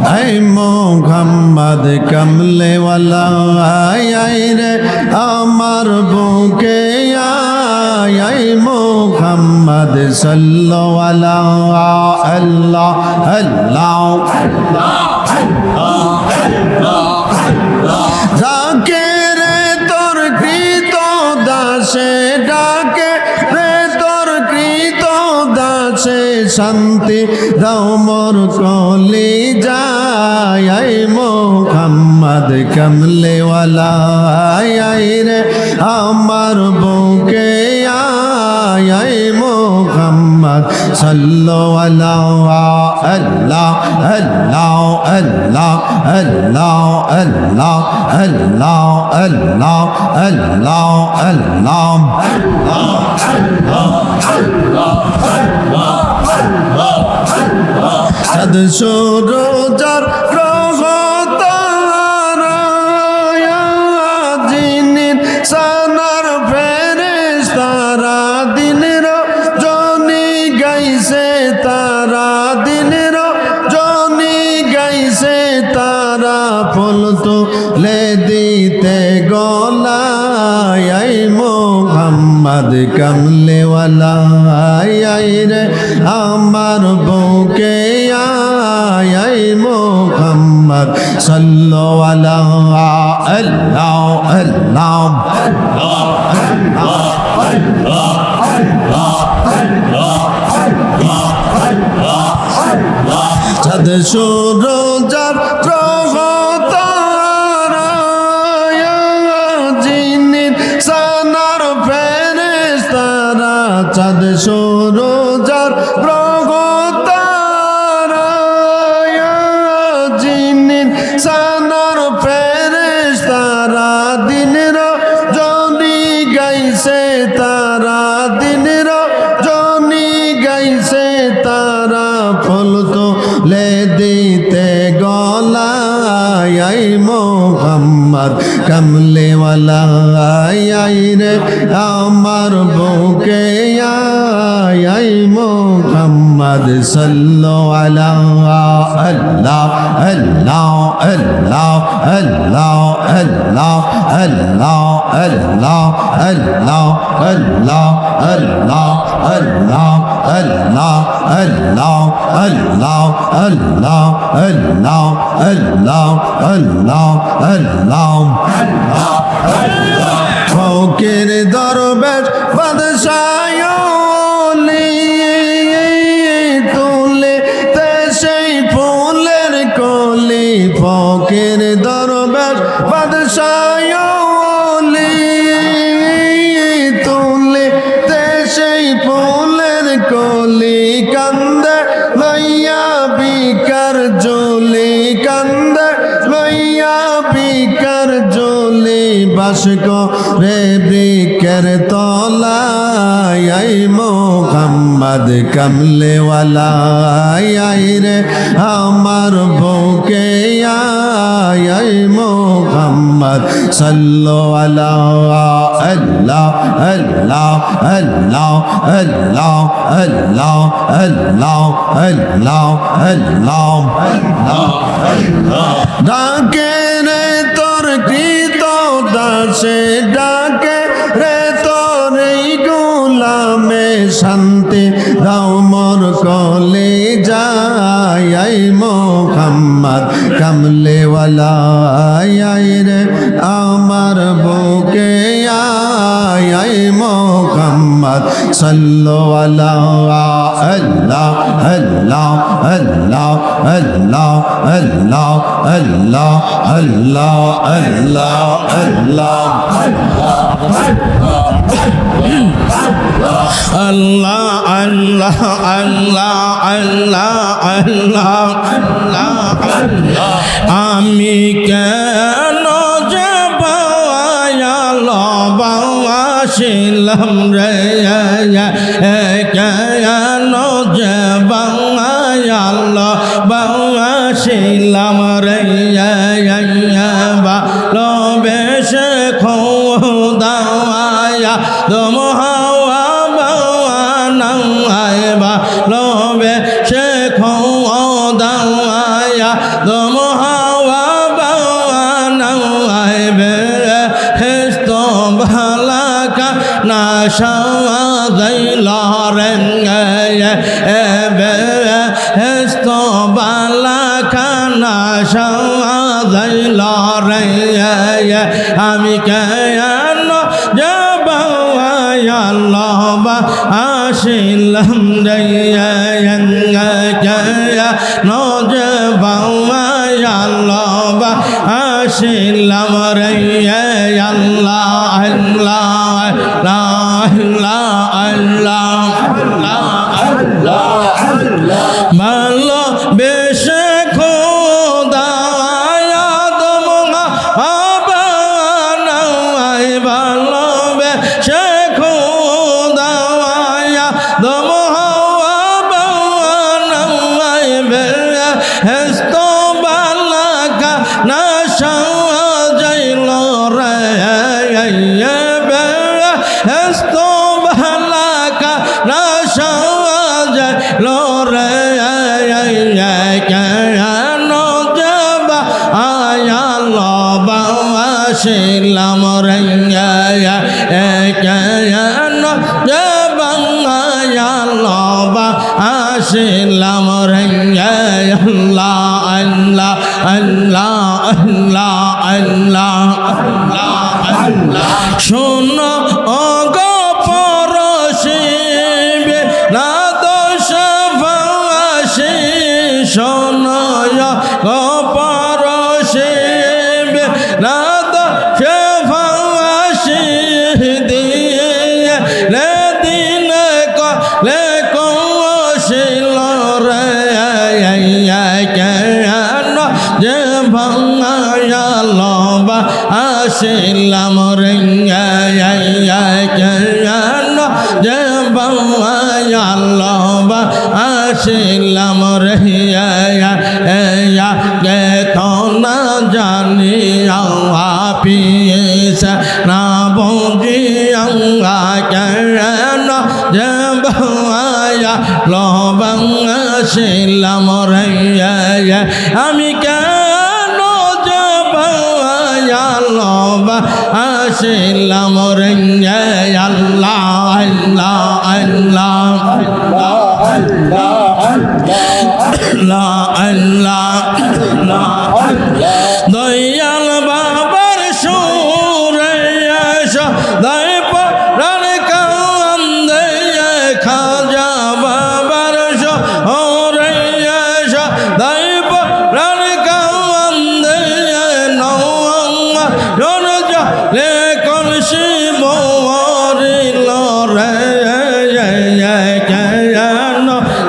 এই মোহাম্মদ কমলেওয়ালা আয় রে আমার বুকে আয় মোহাম্মদ সাল্লাল্লাহু আল্লাহ আল্লাহ ডাকে রে তোর কৃত দাসে ডাকে রে তোর কৃত দাসে শান্তি মোহাম্মদ কমলেওয়ালা আয় রে আমার বুকে আয় মোহাম্মদ সাল্লাল্লাহু আল্লাহ আল্লাহ আল্লাহ আল্লাহ আল্লাহ আল্লাহ আল্লাহ আল্লাহ আল্লাহ সদ সুরজার মেহেদিতে গলায় মোহাম্মদ কমলেওয়ালা, আই রে আমার বউকে, আই মোহাম্মদ সল্লো আল্লাহ আল্লাহ আল্লাহ আল্লাহ আল্লাহ যাত্রা চাঁদ সূরজার তারা জনি গাইছে তারা জনি গাইছে তারা গলায় মোহাম্মদ কমলেওয়ালা আয় রে আমার বুকে আয় মোহাম্মদ সাল্লাল্লাহু আল্লাহ আল্লাহ আল্লাহ আল্লাহ আল্লাহ আল্লাহ আল্লাহ আল্লাহ আল্লাহ আল্লাহ আল্লাহ আল্লাহ আল্লাহ আল্লাহ আল্লাহ আল্লাহ আল্লাহ আল্লাহ আল্লাহ হকের দরবেশ বাদশাহ। বাস করে বৃকের তলায় মোহাম্মদ কমলেওয়ালা আয় রে আমার বউকে আয় মোহাম্মদ সাল্লাল্লাহু আল্লাহ আল্লাহ আল্লাহ আল্লাহ আল্লাহ আল্লাহ আল্লাহ আল্লাহ ডাকে রে তোর কৃত দাসে ডাকে, রে তোর এই গোলামে শান্তি দাও মোর কলে যাই মোহাম্মদ, কমলেওয়ালা রে, আমার বুকে মোহাম্মদ সাল্লাল্লাহু আল্লাহ আল্লাহ আল্লাহ আল্লাহ আল্লাহ আল্লাহ আল্লাহ আল্লাহ আল্লাহ আল্লাহ আল্লাহ আল্লাহ আল্লাহ আল্লাহ আল্লাহ আমি কেন যাব বাবাশিলাম রে কেন যে বাংলায় আল্লাহ বাংলাশিলাম রে ভালো বেশে খোদাওয়া দমহাওয়া বাবা নামায় ভালো বেশে খোদাওয়া দমহাওয়া বাবা নামায় বে হেস্ত ভালাকা না বেড়ে হেস্ত বালাকা না সাওয়া রে আমি কেন আল্লাহ বা আসিলাম রে নজ বাবা আল্লাহ বা আসিলাম রে আল্লাহ আল্লাহ বাসিলাম রে কেন যাবা আয়াল বাসিলাম রে আল্লাহ আল্লাহ আল্লাহ আল্লাহ আল্লাহ আল্লাহ শোনো আসিলাম রে ভাঙায়াল আসিলাম রে গে তো না জানি পিস না বুঝি অঙ্গা কেন যে লবাঙ্গিলাম রে আমি আসিলাম আল্লাহ আল্লাহ আল্লাহ আল্লাহ আল্লাহ আল্লাহ